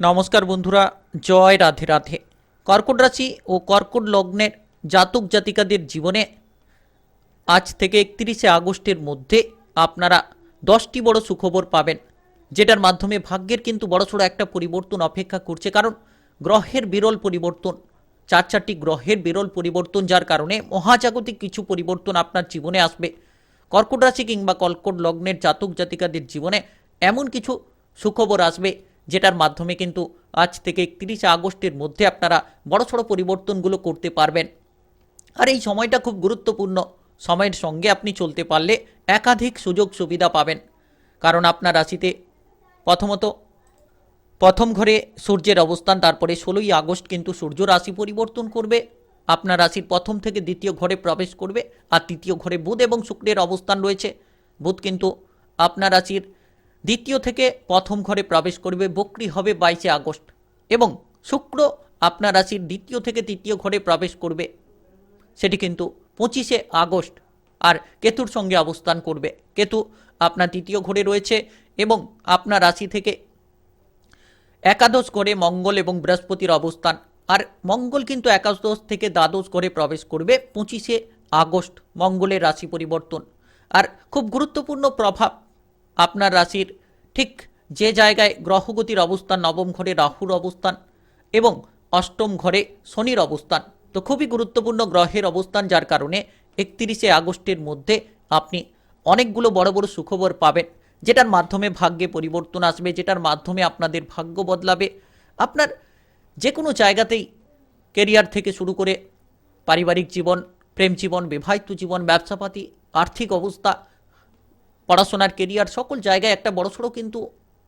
নমস্কার বন্ধুরা, জয় রাধে রাধে। কর্কট রাশি ও কর্কট লগ্নের জাতক জাতিকাদের জীবনে আজ থেকে একত্রিশে আগস্টের মধ্যে আপনারা দশটি বড় সুখবর পাবেন, যেটার মাধ্যমে ভাগ্যের কিন্তু বড়সড় একটা পরিবর্তন অপেক্ষা করছে। কারণ গ্রহের বিরল পরিবর্তন, চার চারটি গ্রহের বিরল পরিবর্তন, যার কারণে মহাজাগতিক কিছু পরিবর্তন আপনার জীবনে আসবে। কর্কট রাশি কিংবা কর্কট লগ্নের জাতক জাতিকাদের জীবনে এমন কিছু সুখবর আসবে যেটার মাধ্যমে কিন্তু আজ থেকে একত্রিশে আগস্টের মধ্যে আপনারা বড়সড় পরিবর্তনগুলো করতে পারবেন। আর এই সময়টা খুব গুরুত্বপূর্ণ। সময়ের সঙ্গে আপনি চলতে পারলে একাধিক সুযোগ সুবিধা পাবেন। কারণ আপনার রাশিতে প্রথমত প্রথম ঘরে সূর্যের অবস্থান, তারপরে ষোলোই আগস্ট কিন্তু সূর্য রাশি পরিবর্তন করবে। আপনার রাশির প্রথম থেকে দ্বিতীয় ঘরে প্রবেশ করবে। আর তৃতীয় ঘরে বুধ এবং শুক্রের অবস্থান রয়েছে। বুধ কিন্তু আপনার রাশির দ্বিতীয় থেকে প্রথম ঘরে প্রবেশ করবে বকরি হবে বাইশে আগস্ট এবং শুক্র আপনার রাশির দ্বিতীয় থেকে তৃতীয় ঘরে প্রবেশ করবে। সেটি কিন্তু পঁচিশে আগস্ট আর কেতুর সঙ্গে অবস্থান করবে। কেতু আপনার তৃতীয় ঘরে রয়েছে এবং আপনার রাশি থেকে একাদশ ঘরে মঙ্গল এবং বৃহস্পতির অবস্থান। আর মঙ্গল কিন্তু একাদশ থেকে দ্বাদশ ঘরে প্রবেশ করবে পঁচিশে আগস্ট মঙ্গলের রাশি পরিবর্তন। আর খুব গুরুত্বপূর্ণ প্রভাব আপনার রাশির ঠিক যে জায়গায় গ্রহগতির অবস্থান, নবম ঘরে রাহুর অবস্থান এবং অষ্টম ঘরে শনির অবস্থান। তো খুবই গুরুত্বপূর্ণ গ্রহের অবস্থান যার কারণে একত্রিশে আগস্টের মধ্যে আপনি অনেকগুলো বড় বড় সুখবর পাবেন, যেটার মাধ্যমে ভাগ্যে পরিবর্তন আসবে, যেটার মাধ্যমে আপনাদের ভাগ্য বদলাবে। আপনার যে কোনো জায়গাতেই কেরিয়ার থেকে শুরু করে পারিবারিক জীবন, প্রেম জীবন, বিবাহিত জীবন, ব্যবসাপাতি, আর্থিক অবস্থা পড়াশোনার কেরিয়ার সকল জায়গায় একটা বড়সড় কিন্তু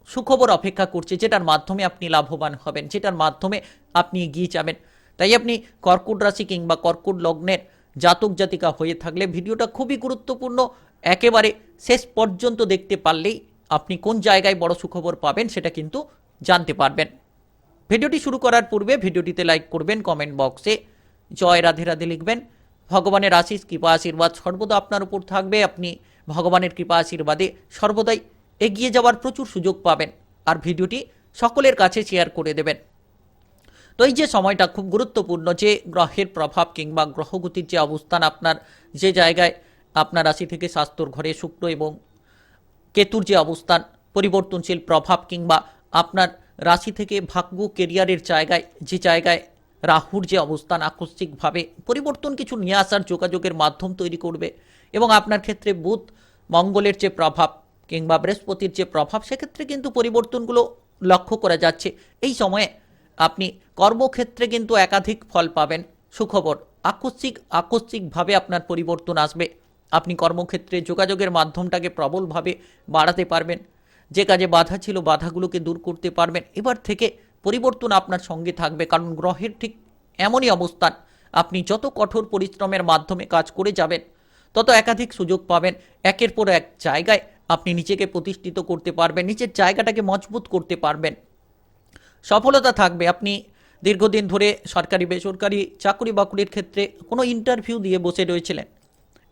সুখবর অপেক্ষা করছে, যেটার মাধ্যমে আপনি লাভবান হবেন, যেটার মাধ্যমে আপনি এগিয়ে যাবেন। তাই আপনি কর্কট রাশি কিংবা কর্কট লগ্নের জাতক জাতিকা হয়ে থাকলে ভিডিওটা খুবই গুরুত্বপূর্ণ। একেবারে শেষ পর্যন্ত দেখতে পারলেই আপনি কোন জায়গায় বড় সুখবর পাবেন সেটা কিন্তু জানতে পারবেন। ভিডিওটি শুরু করার পূর্বে ভিডিওটিতে লাইক করবেন কমেন্ট বক্সে জয় রাধে রাধে লিখবেন। ভগবানের আশিস কৃপা, আশীর্বাদ সর্বদা আপনার উপর থাকবে। আপনি ভগবানের কৃপা আশীর্বাদে সর্বদাই এগিয়ে যাওয়ার প্রচুর সুযোগ পাবেন। আর ভিডিওটি সকলের কাছে শেয়ার করে দেবেন। তো এই যে সময়টা খুব গুরুত্বপূর্ণ যে গ্রহের প্রভাব কিংবা গ্রহগতির যে অবস্থান আপনার যে জায়গায় আপনার রাশি থেকে স্বাস্থ্যর ঘরে শুক্র এবং কেতুর যে অবস্থান, পরিবর্তনশীল প্রভাব কিংবা আপনার রাশি থেকে ভাগ্য কেরিয়ারের জায়গায়, যে জায়গায় রাহুর যে অবস্থান আকস্মিকভাবে পরিবর্তন কিছু নিয়ে আসার যোগাযোগের মাধ্যম তৈরি করবে এবং আপনার ক্ষেত্রে বুধ মঙ্গলের যে প্রভাব কিংবা বৃহস্পতির যে প্রভাব, সেক্ষেত্রে কিন্তু পরিবর্তনগুলো লক্ষ্য করা যাচ্ছে। এই সময়ে আপনি কর্মক্ষেত্রে কিন্তু একাধিক ফল পাবেন। সুখবর, আকস্মিক, আকস্মিকভাবে আপনার পরিবর্তন আসবে। আপনি কর্মক্ষেত্রে যোগাযোগের মাধ্যমটাকে প্রবলভাবে বাড়াতে পারবেন। যে কাজে বাধা ছিল, বাধাগুলোকে দূর করতে পারবেন। এবার থেকে পরিবর্তন আপনার সঙ্গে থাকবে, কারণ গ্রহের ঠিক এমনই অবস্থান। আপনি যত কঠোর পরিশ্রমের মাধ্যমে কাজ করে যাবেন, তত একাধিক সুযোগ পাবেন। একের পর এক জায়গায় আপনি নিজেকে প্রতিষ্ঠিত করতে পারবেন, নিজের জায়গাটাকে মজবুত করতে পারবেন। সফলতা থাকবে। আপনি দীর্ঘদিন ধরে সরকারি, বেসরকারি চাকরি বাকরির ক্ষেত্রে কোনো ইন্টারভিউ দিয়ে বসে রয়েছিলেন।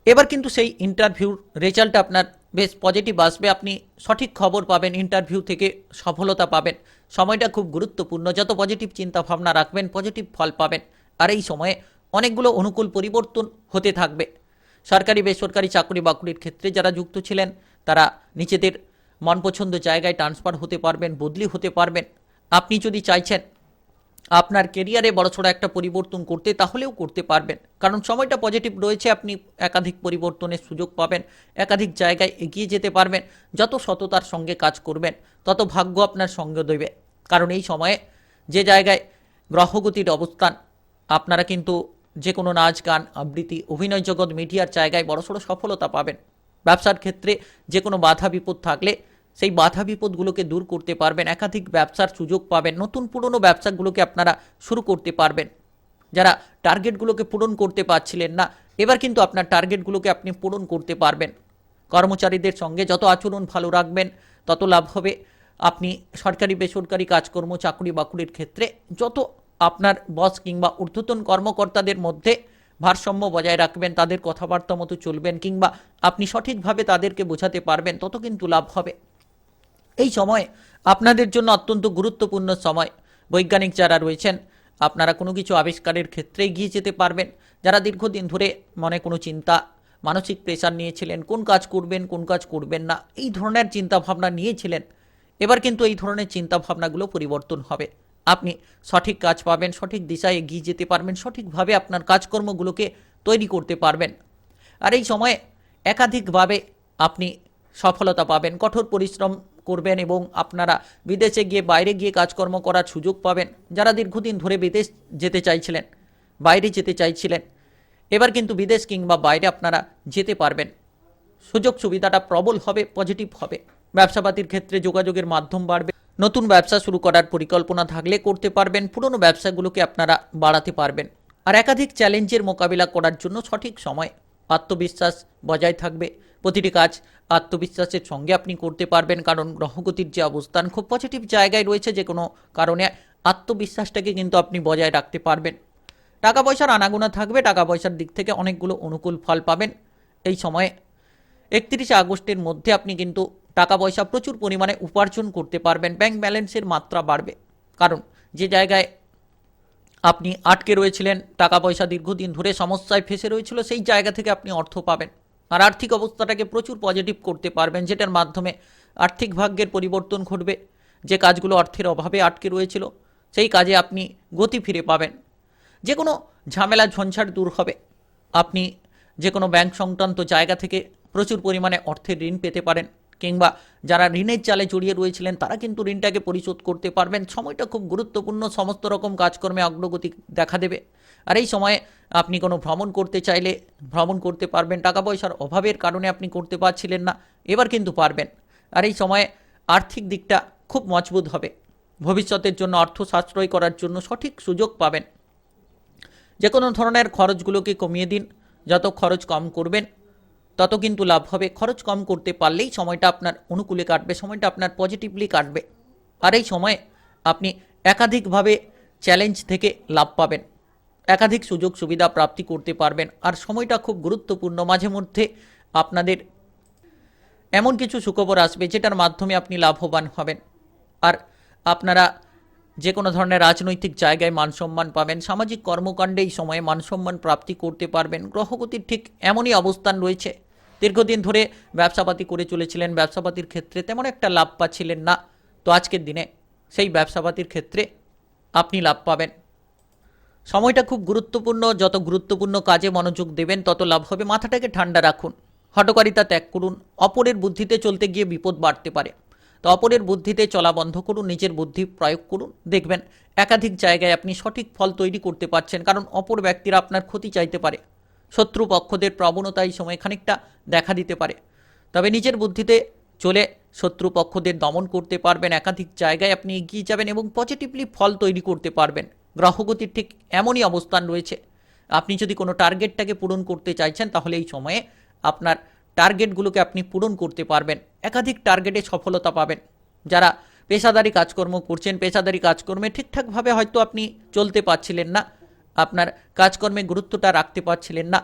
এবার কিন্তু সেই ইন্টারভিউর রেজাল্ট আপনার বেশ পজিটিভ আসবে। আপনি সঠিক খবর পাবেন ইন্টারভিউ থেকে সফলতা পাবেন। সময়টা খুব গুরুত্বপূর্ণ। যত পজিটিভ চিন্তা ভাবনা রাখবেন পজিটিভ ফল পাবেন। আর এই সময়ে অনেকগুলো অনুকূল পরিবর্তন হতে থাকবে। সরকারি, বেসরকারি চাকরি বাকরির ক্ষেত্রে যারা যুক্ত ছিলেন, তারা নিজেদের মন পছন্দ জায়গায় ট্রান্সফার হতে পারবেন, বদলি হতে পারবেন। আপনি যদি চাইছেন আপনার কেরিয়ারে বড়সড় একটা পরিবর্তন করতে তাহলেও করতে পারবেন। কারণ সময়টা পজিটিভ রয়েছে, আপনি একাধিক পরিবর্তনের সুযোগ পাবেন, একাধিক জায়গায় এগিয়ে যেতে পারবেন, যত সততার সঙ্গে কাজ করবেন, তত ভাগ্য আপনার সঙ্গে দেবে। কারণ এই সময়ে যে জায়গায় গ্রহগতির অবস্থান, আপনারা কিন্তু যে কোনো নাচ, গান, আবৃত্তি, অভিনয় জগৎ, মিডিয়ার জায়গায় বড়সড় সফলতা পাবেন। ব্যবসার ক্ষেত্রে যে কোনো বাধা বিপদ থাকলে সেই বাধা বিপদগুলোকে দূর করতে পারবেন, একাধিক ব্যবসার সুযোগ পাবেন, নতুন পুরনো ব্যবসাগুলোকে আপনারা শুরু করতে পারবেন। যারা টার্গেটগুলোকে পূরণ করতে পারছিলেন না, এবার কিন্তু আপনার টার্গেটগুলোকে আপনি পূরণ করতে পারবেন। কর্মচারীদের সঙ্গে যত আচরণ ভালো রাখবেন, তত লাভ হবে। আপনি সরকারি, বেসরকারি কাজকর্ম, চাকরি বাকরির ক্ষেত্রে যত আপনার বস কিংবা ঊর্ধ্বতন কর্মকর্তাদের মধ্যে ভারসাম্য বজায় রাখবেন, তাদের কথাবার্তা মতো চলবেন কিংবা আপনি সঠিকভাবে তাদেরকে বোঝাতে পারবেন, তত কিন্তু লাভ হবে। এই সময় আপনাদের জন্য অত্যন্ত গুরুত্বপূর্ণ সময়। বৈজ্ঞানিক যারা রয়েছেন, আপনারা কোনো কিছু আবিষ্কারের ক্ষেত্রে এগিয়ে যেতে পারবেন। যারা দীর্ঘদিন ধরে মনে কোনো চিন্তা, মানসিক প্রেশার নিয়েছিলেন, কোন কাজ করবেন, কোন কাজ করবেন না, এই ধরনের চিন্তা ভাবনা নিয়েছিলেন, এবার কিন্তু এই ধরনের চিন্তা ভাবনাগুলো পরিবর্তন হবে। আপনি সঠিক কাজ পাবেন, সঠিক দিশায় এগিয়ে যেতে পারবেন, সঠিকভাবে আপনার কাজকর্মগুলোকে তৈরি করতে পারবেন। আর এই সময়ে একাধিকভাবে আপনি সফলতা পাবেন, কঠোর পরিশ্রম করবেন এবং আপনারা বিদেশে গিয়ে, বাইরে গিয়ে কাজকর্ম করার সুযোগ পাবেন। যারা দীর্ঘদিন ধরে বিদেশ যেতে চাইছিলেন, বাইরে যেতে চাইছিলেন, এবার কিন্তু বিদেশ কিংবা বাইরে আপনারা যেতে পারবেন। সুযোগ সুবিধাটা প্রবল হবে পজিটিভ হবে। ব্যবসাপাতির ক্ষেত্রে যোগাযোগের মাধ্যম বাড়বে। নতুন ব্যবসা শুরু করার পরিকল্পনা থাকলে করতে পারবেন, পুরনো ব্যবসাগুলোকে আপনারা বাড়াতে পারবেন। আর একাধিক চ্যালেঞ্জের মোকাবিলা করার জন্য সঠিক সময়, আত্মবিশ্বাস বজায় থাকবে। প্রতিটি কাজ আত্মবিশ্বাসের সঙ্গে আপনি করতে পারবেন, কারণ গ্রহগতির যে অবস্থান খুব পজিটিভ জায়গায় রয়েছে যে কোনো কারণে আত্মবিশ্বাসটাকে কিন্তু আপনি বজায় রাখতে পারবেন। টাকা পয়সার আনাগোনা থাকবে, টাকা পয়সার দিক থেকে অনেকগুলো অনুকূল ফল পাবেন। এই সময়ে একত্রিশে আগস্টের মধ্যে আপনি কিন্তু টাকা পয়সা প্রচুর পরিমাণে উপার্জন করতে পারবেন, ব্যাংক ব্যালেন্সের মাত্রা বাড়বে। কারণ যে জায়গায় আপনি আটকে রয়েছিলেন, টাকা পয়সা দীর্ঘদিন ধরে সমস্যায় ফেসে রয়েছিল, সেই জায়গা থেকে আপনি অর্থ পাবেন। আর আর্থিক অবস্থাটাকে প্রচুর পজিটিভ করতে পারবেন, যেটার মাধ্যমে আর্থিক ভাগ্যের পরিবর্তন ঘটবে। যে কাজগুলো অর্থের অভাবে আটকে রয়েছিল, সেই কাজে আপনি গতি ফিরে পাবেন। যে কোনো ঝামেলা, ঝঞ্ঝাট দূর হবে। আপনি যে কোনো ব্যাংক সংক্রান্ত জায়গা থেকে প্রচুর পরিমাণে অর্থের ঋণ পেতে পারেন, কিংবা যারা ঋণের চালে জড়িয়ে রয়েছিলেন, তারা কিন্তু ঋণটাকে পরিশোধ করতে পারবেন। সময়টা খুব গুরুত্বপূর্ণ, সমস্ত রকম কাজকর্মে অগ্রগতি দেখা দেবে। আর এই সময়ে আপনি কোনো ভ্রমণ করতে চাইলে ভ্রমণ করতে পারবেন। টাকা পয়সার অভাবের কারণে আপনি করতে পারছিলেন না, এবার কিন্তু পারবেন। আর এই সময়ে আর্থিক দিকটা খুব মজবুত হবে। ভবিষ্যতের জন্য অর্থ সাশ্রয় করার জন্য সঠিক সুযোগ পাবেন। যে কোনো ধরনের খরচগুলোকে কমিয়ে দিন। যত খরচ কম করবেন, তত কিন্তু লাভ হবে। খরচ কম করতে পারলেই সময়টা আপনার অনুকূলে কাটবে, সময়টা আপনার পজিটিভলি কাটবে। আর এই সময়ে আপনি একাধিকভাবে চ্যালেঞ্জ থেকে লাভ পাবেন। একাধিক সুযোগ সুবিধা প্রাপ্তি করতে পারবেন। আর সময়টা খুব গুরুত্বপূর্ণ। মাঝে মধ্যে আপনাদের এমন কিছু সুখবর আসবে যেটার মাধ্যমে আপনি লাভবান হবেন। আর আপনারা যে কোনো ধরনের রাজনৈতিক জায়গায় মানসম্মান পাবেন। সামাজিক কর্মকাণ্ডে এই সময়ে মানসম্মান প্রাপ্তি করতে পারবেন। গ্রহগতির ঠিক এমনই অবস্থান রয়েছে। দীর্ঘদিন ধরে ব্যবসাপাতি করে চলেছিলেন। ব্যবসাপাতির ক্ষেত্রে তেমন একটা লাভ পাচ্ছিলেন না। তো আজকের দিনে সেই ব্যবসাপাতির ক্ষেত্রে আপনি লাভ পাবেন। সময়টা খুব গুরুত্বপূর্ণ, যত গুরুত্বপূর্ণ কাজে মনোযোগ দেবেন, তত লাভ হবে। মাথাটাকে ঠান্ডা রাখুন। হটকারিতা ত্যাগ করুন। অপরের বুদ্ধিতে চলতে গিয়ে বিপদ বাড়তে পারে। তো অপরের বুদ্ধিতে চলা বন্ধ করুন, নিজের বুদ্ধি প্রয়োগ করুন। দেখবেন, একাধিক জায়গায় আপনি সঠিক ফল তৈরি করতে পারছেন, কারণ অপর ব্যক্তিরা আপনার ক্ষতি চাইতে পারে। শত্রু পক্ষদের প্রবণতা এই সময় খানিকটা দেখা দিতে পারে। তবে নিজের বুদ্ধিতে চলে শত্রু পক্ষদের দমন করতে পারবেন। একাধিক জায়গায় আপনি এগিয়ে যাবেন এবং পজিটিভলি ফল তৈরি করতে পারবেন। গ্রহগতির ঠিক এমনই অবস্থান রয়েছে। আপনি যদি কোনো টার্গেটটাকে পূরণ করতে চাইছেন, তাহলে এই সময়ে আপনার টার্গেটগুলোকে আপনি পূরণ করতে পারবেন। একাধিক টার্গেটে সফলতা পাবেন। যারা পেশাদারি কাজকর্ম করছেন, পেশাদারি কাজকর্মে ঠিকঠাকভাবে হয়তো আপনি চলতে পারছিলেন না, আপনার কাজকর্মে গুরুত্বটা রাখতে পারছিলেন না।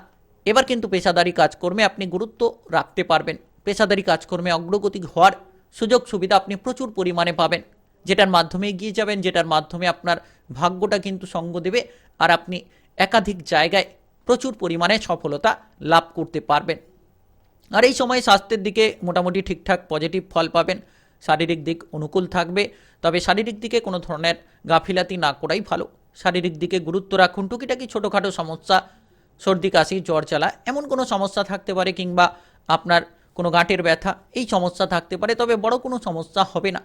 এবার কিন্তু পেশাদারি কাজকর্মে আপনি গুরুত্ব রাখতে পারবেন। পেশাদারি কাজকর্মে অগ্রগতি হওয়ার সুযোগ সুবিধা আপনি প্রচুর পরিমাণে পাবেন। যেটার মাধ্যমে এগিয়ে যাবেন, যেটার মাধ্যমে আপনার ভাগ্যটা কিন্তু সঙ্গ দেবে আর আপনি একাধিক জায়গায় প্রচুর পরিমাণে সফলতা লাভ করতে পারবেন। আর এই সময় স্বাস্থ্যের দিকে মোটামুটি ঠিকঠাক পজিটিভ ফল পাবেন। শারীরিক দিক অনুকূল থাকবে, তবে শারীরিক দিকে কোনো ধরনের গাফিলাতি না করাই ভালো। শারীরিক দিকে গুরুত্ব রাখুন, টুকিটাকি ছোটোখাটো সমস্যা, সর্দি, কাশি, জ্বর, জ্বালা এমন কোনো সমস্যা থাকতে পারে কিংবা আপনার কোনো গাঁটের ব্যথা, এই সমস্যা থাকতে পারে, তবে বড় কোনো সমস্যা হবে না।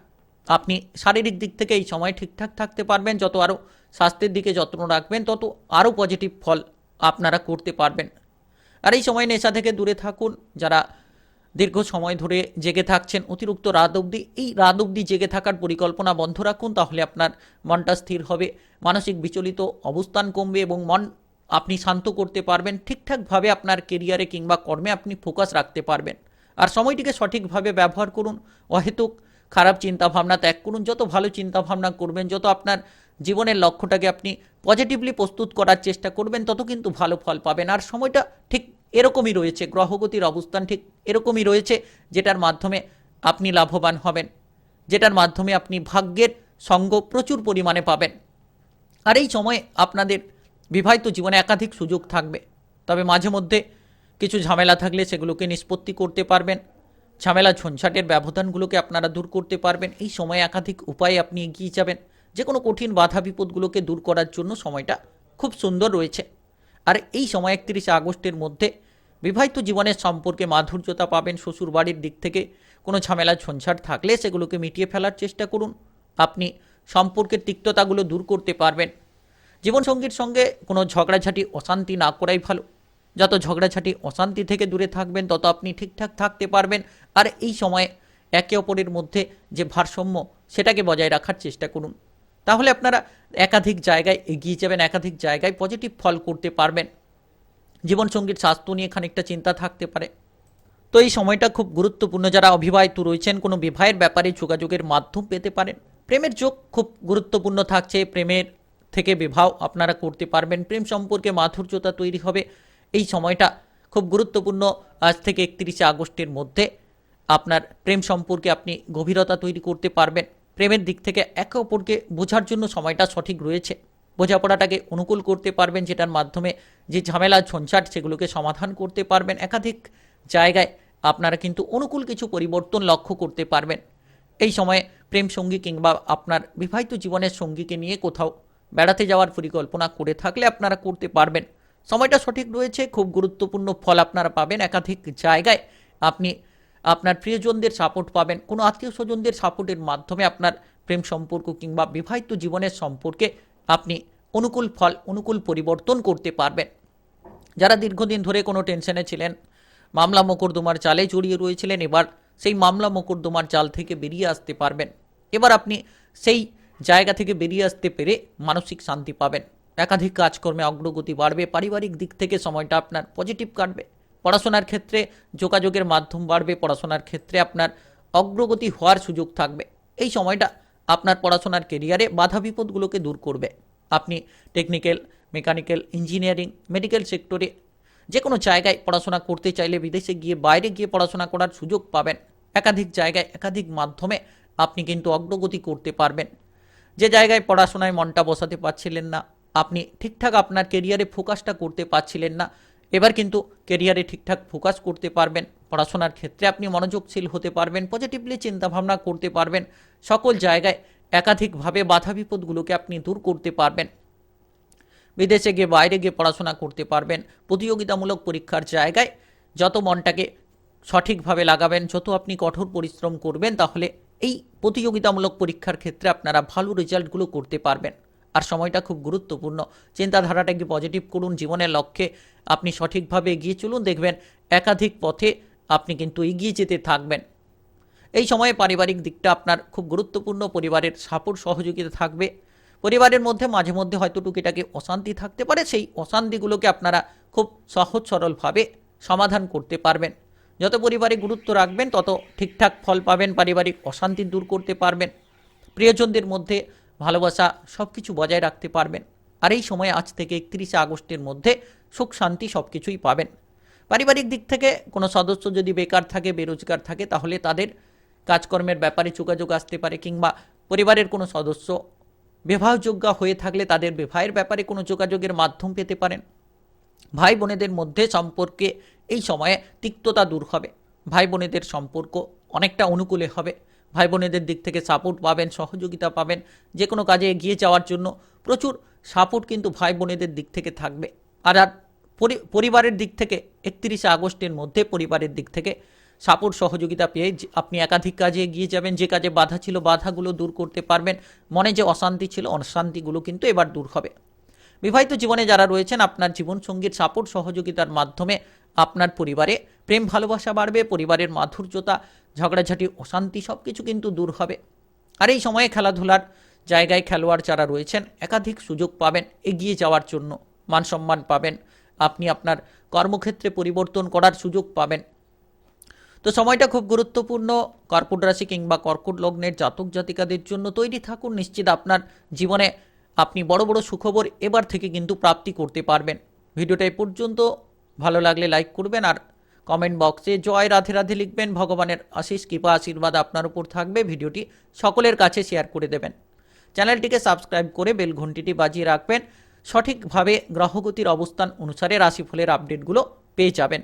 আপনি শারীরিক দিক থেকে এই সময় ঠিকঠাক থাকতে পারবেন, যত আরও স্বাস্থ্যের দিকে যত্ন রাখবেন, তত আরও পজিটিভ ফল আপনারা করতে পারবেন। আর এই সময় নেশা থেকে দূরে থাকুন, যারা দীর্ঘ সময় ধরে জেগে থাকছেন, অতিরিক্ত রাত অবধি, এই রাত অবধি জেগে থাকার পরিকল্পনা বন্ধ রাখুন, তাহলে আপনার মনটা স্থির হবে, মানসিক বিচলিত অবস্থান কমবে এবং মন আপনি শান্ত করতে পারবেন, ঠিকঠাকভাবে আপনার কেরিয়ারে কিংবা কর্মে আপনি ফোকাস রাখতে পারবেন। আর সময়টিকে সঠিকভাবে ব্যবহার করুন, অহেতুক খারাপ চিন্তাভাবনা ত্যাগ করুন। যত ভালো চিন্তাভাবনা করবেন, যত আপনার জীবনের লক্ষ্যটাকে আপনি পজিটিভলি প্রস্তুত করার চেষ্টা করবেন, তত কিন্তু ভালো ফল পাবেন। আর সময়টা ঠিক এরকমই রয়েছে, গ্রহগতির অবস্থান ঠিক এরকমই রয়েছে, যেটার মাধ্যমে আপনি লাভবান হবেন, যেটার মাধ্যমে আপনি ভাগ্যের সঙ্গ প্রচুর পরিমাণে পাবেন। আর এই সময়ে আপনাদের বিবাহিত জীবনে একাধিক সুযোগ থাকবে, তবে মাঝে মধ্যে কিছু ঝামেলা থাকলে সেগুলোকে নিষ্পত্তি করতে পারবেন। ঝামেলা ঝঞ্ঝাটের ব্যবধানগুলোকে আপনারা দূর করতে পারবেন। এই সময়ে একাধিক উপায়ে আপনি এগিয়ে যাবেন। যে কোনো কঠিন বাধা বিপদগুলোকে দূর করার জন্য সময়টা খুব সুন্দর রয়েছে। আর এই সময় একত্রিশে আগস্টের মধ্যে বিবাহিত জীবনের সম্পর্কে মাধুর্যতা পাবেন। শ্বশুর বাড়ির দিক থেকে কোনো ঝামেলা ঝঞ্ঝাট থাকলে সেগুলোকে মিটিয়ে ফেলার চেষ্টা করুন। আপনি সম্পর্কের তিক্ততাগুলো দূর করতে পারবেন। জীবনসঙ্গীর সঙ্গে কোনো ঝগড়াঝাটি, অশান্তি না করাই ভালো। যত ঝগড়াঝাটি, অশান্তি থেকে দূরে থাকবেন, তত আপনি ঠিকঠাক থাকতে পারবেন। আর এই সময়ে একে অপরের মধ্যে যে ভারসাম্য, সেটাকে বজায় রাখার চেষ্টা করুন। তাহলে আপনারা একাধিক জায়গায় এগিয়ে যাবেন, একাধিক জায়গায় পজিটিভ ফল করতে পারবেন। জীবনসঙ্গীর স্বাস্থ্য নিয়ে খানিকটা চিন্তা থাকতে পারে। তো এই সময়টা খুব গুরুত্বপূর্ণ। যারা অবিবাহিত রয়েছেন, কোনো বিবাহের ব্যাপারে যোগাযোগের মাধ্যম পেতে পারেন। প্রেমের যোগ খুব গুরুত্বপূর্ণ থাকছে। প্রেমের থেকে বিবাহ আপনারা করতে পারবেন। প্রেম সম্পর্কে মাধুর্যতা তৈরি হবে। এই সময়টা খুব গুরুত্বপূর্ণ। আজ থেকে একত্রিশে আগস্টের মধ্যে আপনার প্রেম সম্পর্কে আপনি গভীরতা তৈরি করতে পারবেন। প্রেমের দিক থেকে একে অপরকে বোঝার জন্য সময়টা সঠিক রয়েছে। বোঝাপড়াটাকে অনুকূল করতে পারবেন, যেটার মাধ্যমে যে ঝামেলা, ঝঞ্ঝাট, সেগুলোকে সমাধান করতে পারবেন। একাধিক জায়গায় আপনারা কিন্তু অনুকূল কিছু পরিবর্তন লক্ষ্য করতে পারবেন। এই সময়ে প্রেম সঙ্গী কিংবা আপনার বিবাহিত জীবনের সঙ্গীকে নিয়ে কোথাও বেড়াতে যাওয়ার পরিকল্পনা করে থাকলে আপনারা করতে পারবেন। সময়টা সঠিক রয়েছে, খুব গুরুত্বপূর্ণ ফল আপনারা পাবেন একাধিক জায়গায়। আপনি আপনার প্রিয়জনদের সাপোর্ট পাবেন। কোনো আত্মীয় স্বজনদের সাপোর্টের মাধ্যমে আপনার প্রেম সম্পর্ক কিংবা বিবাহিত জীবনের সম্পর্কে আপনি অনুকূল ফল, অনুকূল পরিবর্তন করতে পারবেন। যারা দীর্ঘদিন ধরে কোনো টেনশনে ছিলেন, মামলা মোকদ্দমার চালে জড়িয়ে রয়েছিলেন, এবার সেই মামলা মোকদ্দমার জাল থেকে বেরিয়ে আসতে পারবেন। এবার আপনি সেই জায়গা থেকে বেরিয়ে আসতে পেরে মানসিক শান্তি পাবেন। একাধিক কাজকর্মে অগ্রগতি বাড়বে, পারিবারিক দিক থেকে সময়টা আপনার পজিটিভ কাটবে। পড়াশোনার ক্ষেত্রে যোগাযোগের মাধ্যম বাড়বে, পড়াশোনার ক্ষেত্রে আপনার অগ্রগতি হওয়ার সুযোগ থাকবে। এই সময়টা আপনার পড়াশোনার কেরিয়ারে বাধা বিপদগুলোকে দূর করবে। আপনি টেকনিক্যাল মেকানিক্যাল ইঞ্জিনিয়ারিং মেডিকেল সেক্টরে যে কোনো জায়গায় পড়াশোনা করতে চাইলে বিদেশে গিয়ে বাইরে গিয়ে পড়াশোনা করার সুযোগ পাবেন। একাধিক জায়গায়, একাধিক মাধ্যমে আপনি কিন্তু অগ্রগতি করতে পারবেন। যে জায়গায় পড়াশোনায় মনটা বসাতে পারছিলেন না আপনি ঠিকঠাক আপনার কেরিয়ারে ফোকাসটা করতে পারছিলেন না। এবার কিন্তু কেরিয়ারে ঠিকঠাক ফোকাস করতে পারবেন। পড়াশোনার ক্ষেত্রে আপনি মনোযোগশীল হতে পারবেন পজিটিভলি চিন্তাভাবনা করতে পারবেন। সকল জায়গায় একাধিকভাবে বাধা বিপদগুলোকে আপনি দূর করতে পারবেন। বিদেশে গিয়ে বাইরে গিয়ে পড়াশোনা করতে পারবেন। প্রতিযোগিতামূলক পরীক্ষার জায়গায় যত মনটাকে সঠিকভাবে লাগাবেন, যত আপনি কঠোর পরিশ্রম করবেন, তাহলে এই প্রতিযোগিতামূলক পরীক্ষার ক্ষেত্রে আপনারা ভালো রেজাল্টগুলো করতে পারবেন। আর সময়টা খুব গুরুত্বপূর্ণ। চিন্তাধারাটাকে পজিটিভ করুন, জীবনের লক্ষ্যে আপনি সঠিকভাবে এগিয়ে চলুন, দেখবেন একাধিক পথে আপনি কিন্তু এগিয়ে যেতে থাকবেন। এই সময়ে পারিবারিক দিকটা আপনার খুব গুরুত্বপূর্ণ, পরিবারের সাপোর্ট সহযোগিতা থাকবে। পরিবারের মধ্যে মাঝে মধ্যে হয়তো টুকিটাকে অশান্তি থাকতে পারে, সেই অশান্তিগুলোকে আপনারা খুব সহজ সরলভাবে সমাধান করতে পারবেন। যত পরিবারে গুরুত্ব রাখবেন, তত ঠিকঠাক ফল পাবেন, পারিবারিক অশান্তি দূর করতে পারবেন। প্রিয়জনদের মধ্যে ভালোবাসা সব কিছু বজায় রাখতে পারবেন। আর এই সময় আজ থেকে একত্রিশে আগস্টের মধ্যে সুখ, শান্তি সব কিছুই পাবেন। পারিবারিক দিক থেকে কোনো সদস্য যদি বেকার থাকে, বেরোজগার থাকে, তাহলে তাদের কাজকর্মের ব্যাপারে যোগাযোগ আসতে পারে কিংবা পরিবারের কোনো সদস্য বিবাহযোগ্য হয়ে থাকলে তাদের বিবাহের ব্যাপারে কোনো যোগাযোগের মাধ্যম পেতে পারেন। ভাই বোনেদের মধ্যে সম্পর্কে এই সময়ে তিক্ততা দূর হবে। ভাই বোনেদের সম্পর্ক অনেকটা অনুকূলে হবে। ভাই বোনেদের দিক থেকে সাপোর্ট পাবেন, সহযোগিতা পাবেন যে কোনো কাজে এগিয়ে যাওয়ার জন্য প্রচুর সাপোর্ট কিন্তু ভাই বোনেদের দিক থেকে থাকবে। আর আর পরিবারের দিক থেকে একত্রিশে আগস্টের মধ্যে পরিবারের দিক থেকে সাপোর্ট সহযোগিতা পেয়ে আপনি একাধিক কাজে এগিয়ে যাবেন, যে কাজে বাধা ছিল বাধাগুলো দূর করতে পারবেন। মনে যে অশান্তি ছিল, অশান্তিগুলো কিন্তু এবার দূর হবে। বিবাহিত জীবনে যারা রয়েছেন, আপনার জীবনসঙ্গীর সাপোর্ট সহযোগিতার মাধ্যমে আপনার পরিবারে প্রেম, ভালোবাসা বাড়বে, পরিবারের মাধুর্যতা, ঝগড়াঝাটি, অশান্তি সব কিছু কিন্তু দূর হবে। আর এই সময়ে খেলাধুলার জায়গায় খেলোয়াড় যারা রয়েছেন, একাধিক সুযোগ পাবেন, এগিয়ে যাওয়ার জন্য মান সম্মান পাবেন। আপনি আপনার কর্মক্ষেত্রে পরিবর্তন করার সুযোগ পাবেন। তো সময়টা খুব গুরুত্বপূর্ণ। কর্কট রাশি কিংবা কর্কট লগ্নের জাতক জাতিকাদের জন্য তৈরি থাকুন। নিশ্চিত আপনার জীবনে আপনি বড় বড় সুখবর এবার থেকে কিন্তু প্রাপ্তি করতে পারবেন। ভিডিওটা এই পর্যন্ত ভালো লাগলে লাইক করবেন আর কমেন্ট বক্সে জয় রাধে রাধে লিখবেন। ভগবানের আশিস কৃপা, আশীর্বাদ আপনার উপর থাকবে। ভিডিওটি সকলের কাছে শেয়ার করে দেবেন। চ্যানেলটিকে সাবস্ক্রাইব করে বেল ঘন্টিটি বাজিয়ে রাখবেন। সঠিকভাবে গ্রহগতির অবস্থান অনুসারে রাশিফলের আপডেটগুলো পেয়ে যাবেন।